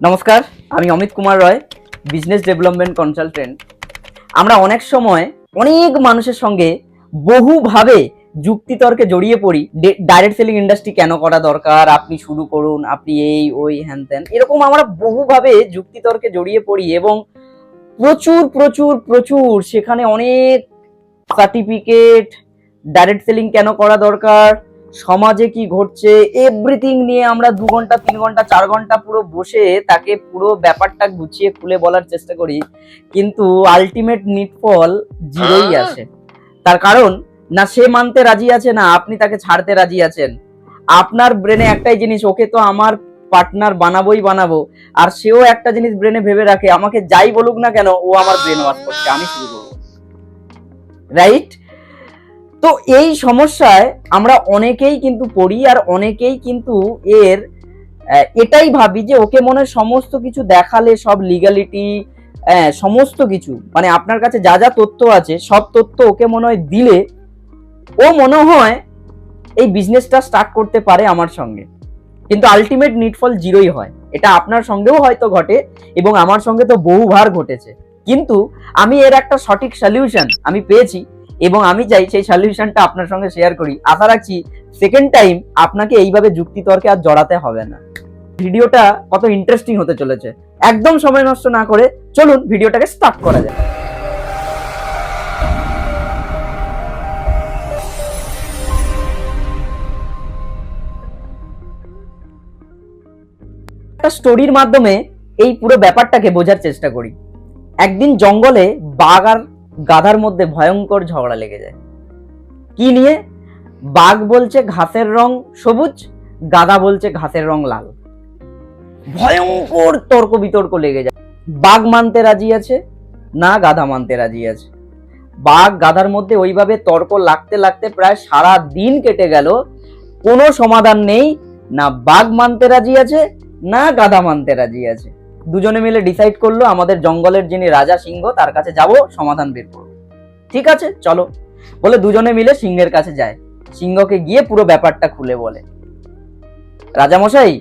নমস্কার, আমি Amit Kumar Roy business development consultant আমরা অনেক সময় অনেক মানুষের সঙ্গে বহুভাবে যুক্তিতর্কে জড়িয়ে পড়ি ডাইরেক্ট সেলিং ইন্ডাস্ট্রি কেন করা দরকার, আপনি শুরু করুন, আপনি এই, ওই, হ্যান ত্যান, এরকম আমরা বহুভাবে যুক্তিতর্কে জড়িয়ে পড়ি এবং প্রচুর প্রচুর প্রচুর সেখানে অনেক সার্টিফিকেট ডাইরেক্ট সেলিং কেন করা দরকার সমাজে কি ঘটছে? এভরিথিং নিয়ে আমরা দু ঘণ্টা তিন ঘণ্টা চার ঘণ্টা পুরো বসে তাকে পুরো ব্যাপারটা গুছিয়ে খুলে বলার চেষ্টা করি। কিন্তু আলটিমেট নিটফল জিরোই আসে তার কারণ না সে মানতে রাজি আছে না আপনি তাকে ছাড়তে রাজি আছেন। আপনার ব্রেনে একটাই জিনিস ওকে তো আমার পার্টনার বানাবোই বানাবো। আর সেও একটা জিনিস ব্রেনে ভেবে রাখে আমাকে যাই বলুক না কেন ও আমার ব্রেন ওয়াশ করছে আমি শুরু করব। রাইট তো এই সমস্যায় আমরা অনেকেই কিন্তু পড়ি আর অনেকেই কিন্তু এর এটাই ভাবি যে ওকে মনে সমস্ত কিছু দেখালে সব লিগালিটি সমস্ত কিছু মানে আপনার কাছে যা যা তথ্য আছে, সব তথ্য ওকে মনে হয় দিলে ও মনে হয় এই বিজনেসটা স্টার্ট করতে পারে আমার সঙ্গে। কিন্তু আলটিমেট নিটফল জিরোই হয়। এটা আপনার সঙ্গেও হয়তো ঘটে এবং আমার সঙ্গে তো বহুবার ঘটেছে। কিন্তু আমি এর একটা সঠিক সলিউশন আমি পেয়েছি। এবং আমি চাই সেই সলিউশনটা আপনার সঙ্গে শেয়ার করি। আশা রাখছি সেকেন্ড টাইম আপনাকে এইভাবে যুক্তিতর্কে আর জড়াতে হবে না। ভিডিওটা কত ইন্টারেস্টিং হতে চলেছে। একদম সময় নষ্ট না করে চলুন ভিডিওটাকে স্টার্ট করা যায় একটা স্টোরির মাধ্যমে এই পুরো ব্যাপারটাকে বোঝার চেষ্টা করি। একদিন জঙ্গলে বাঘ আর গাধার মধ্যে ভয়ঙ্কর ঝগড়া লেগে যায়। কি নিয়ে? বাঘ বলছে ঘাসের রং সবুজ, গাধা বলছে ঘাসের রং লাল। ভয়ঙ্কর তর্ক বিতর্ক লেগে যায়। বাঘ মানতে রাজি আছে? না, গাধা মানতে রাজি আছে। বাঘ গাধার মধ্যে ওইভাবে তর্ক লাগতে লাগতে প্রায় সারা দিন কেটে গেল। কোনো সমাধান নেই। না বাঘ মানতে রাজি আছে, না গাধা মানতে রাজি আছে। দুজনে মিলে ডিসাইড করল আমাদের জঙ্গলের যিনি রাজা সিংহ, তার কাছে যাব, সমাধান বের করব। ঠিক আছে? চলো। বলে দুজনে মিলে সিংহের কাছে যায়। সিংহকে গিয়ে পুরো ব্যাপারটা খুলে বলে। রাজামশাই,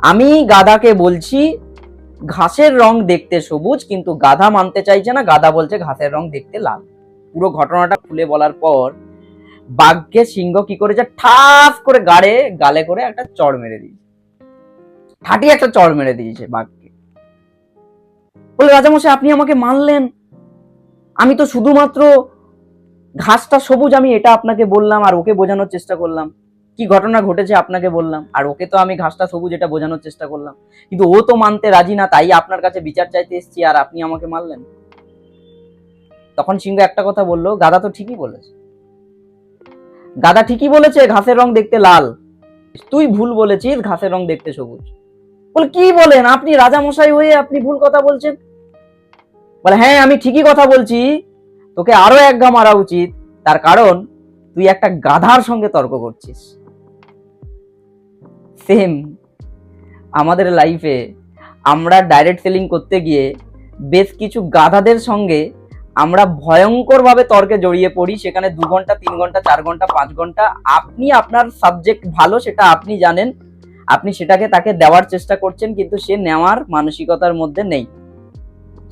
আমি গাধাকে বলছি, ঘাসের রং দেখতে সবুজ, কিন্তু গাধা মানতে চাইছে না। গাধা বলছে, ঘাসের রং দেখতে লাল। পুরো ঘটনাটা খুলে বলার পর বাঘকে সিংহ কি করেছে? ঠাস করে গাড়ে, গালে করে একটা চড় মেরে দিয়েছে। ঠাটি একটা চড় মেরে দিয়েছে বাঘকে বলে, রাজামশাই, আপনি আমাকে মানলেন। আমি তো শুধুমাত্র ঘাসটা সবুজ, আমি এটা আপনাকে বললাম, আর ওকে বোঝানোর চেষ্টা করলাম। কি ঘটনা ঘটেছে আপনাকে বললাম, আর ওকে তো আমি ঘাসটা সবুজ, এটা বোঝানোর চেষ্টা করলাম। কিন্তু ও তো মানতে রাজি না, তাই আপনার কাছে বিচার চাইতে এসেছি, আর আপনি আমাকে মারলেন তখন সিংহ একটা কথা বলল গাদা তো ঠিকই বলেছে। গাদা ঠিকই বলেছে, ঘাসের রং দেখতে লাল। তুই ভুল বলেছিস, ঘাসের রং দেখতে সবুজ। বলে, কি বলেন? আপনি রাজামশাই হয়ে আপনি ভুল কথা বলছেন? বলে হ্যাঁ আমি ঠিকই কথা বলছি। তোকে আরও এক গা মারা উচিত। তার কারণ, তুই একটা গাধার সঙ্গে তর্ক করছিস। সেম আমাদের লাইফে আমরা ডাইরেক্ট সেলিং করতে গিয়ে বেশ কিছু গাধাদের সঙ্গে আমরা ভয়ঙ্করভাবে তর্কে জড়িয়ে পড়ি। সেখানে দু ঘণ্টা, তিন ঘণ্টা, চার ঘণ্টা, পাঁচ ঘণ্টা। আপনি আপনার সাবজেক্ট ভালো, সেটা আপনি জানেন। আপনি সেটাকে তাকে দেওয়ার চেষ্টা করছেন, কিন্তু সে নেওয়ার মানসিকতার মধ্যে নেই।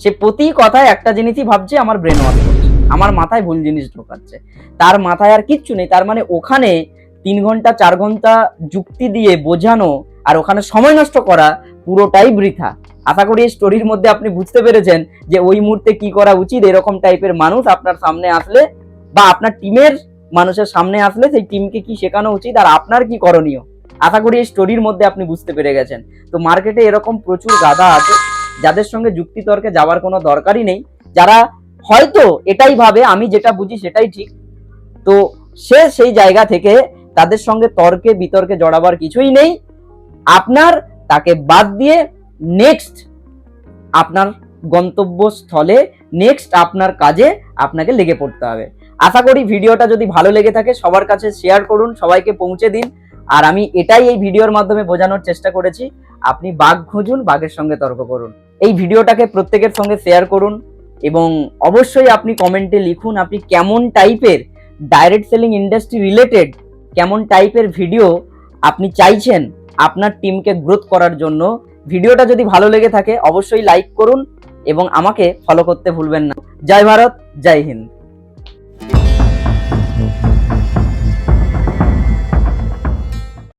সে প্রতি কথায় একটা জিনিসই ভাবছে, আমার ব্রেন ওয়াশ করছে। আমার মাথায় ভুল জিনিস ঢোকাচ্ছে। তার মাথায় আর কিচ্ছু নেই, তার মানে ওখানে তিন ঘণ্টা, চার ঘণ্টা যুক্তি দিয়ে বোঝানো আর ওখানে সময় নষ্ট করা পুরোটাই বৃথা। আশা করি এই স্টোরির মধ্যে আপনি বুঝতে পেরেছেন যে ওই মুহূর্তে কি করা উচিত, এরকম টাইপের মানুষ আপনার সামনে আসলে বা আপনার টিমের মানুষের সামনে আসলে সেই টিমকে কি শেখানো উচিত আর আপনার কি করণীয়? আশা করি এই স্টোরির মধ্যে আপনি বুঝতে পেরে গেছেন। তো মার্কেটে এরকম প্রচুর গাধা আছে। যাদের সঙ্গে যুক্তি তর্কে যাওয়ার কোনো দরকারই নেই, যারা হয়তো এটাই ভাবে, আমি যেটা বুঝি সেটাই ঠিক। তো সে সেই জায়গা থেকে তাদের সঙ্গে তর্কে, বিতর্কে জড়াবার কিছুই নেই। আপনার তাকে বাদ দিয়ে নেক্সট আপনার গন্তব্যস্থলে নেক্সট আপনার কাজে আপনাকে লেগে পড়তে হবে। আশা করি ভিডিওটা যদি ভালো লেগে থাকে, সবার কাছে শেয়ার করুন, সবাইকে পৌঁছে দিন। আর আমি এটাই এই ভিডিওর মাধ্যমে বোঝানোর চেষ্টা করেছি, আপনি বাঘ খুঁজুন, বাঘের সঙ্গে তর্ক করুন। এই ভিডিওটাকে প্রত্যেকের সঙ্গে শেয়ার করুন এবং অবশ্যই আপনি কমেন্টে লিখুন আপনি কেমন টাইপের ডাইরেক্ট সেলিং ইন্ডাস্ট্রি রিলেটেড কেমন টাইপের ভিডিও আপনি চাইছেন আপনার টিমকে গ্রোথ করার জন্য। ভিডিওটা যদি ভালো লেগে থাকে, অবশ্যই লাইক করুন এবং আমাকে ফলো করতে ভুলবেন না। জয় ভারত, জয় হিন্দ।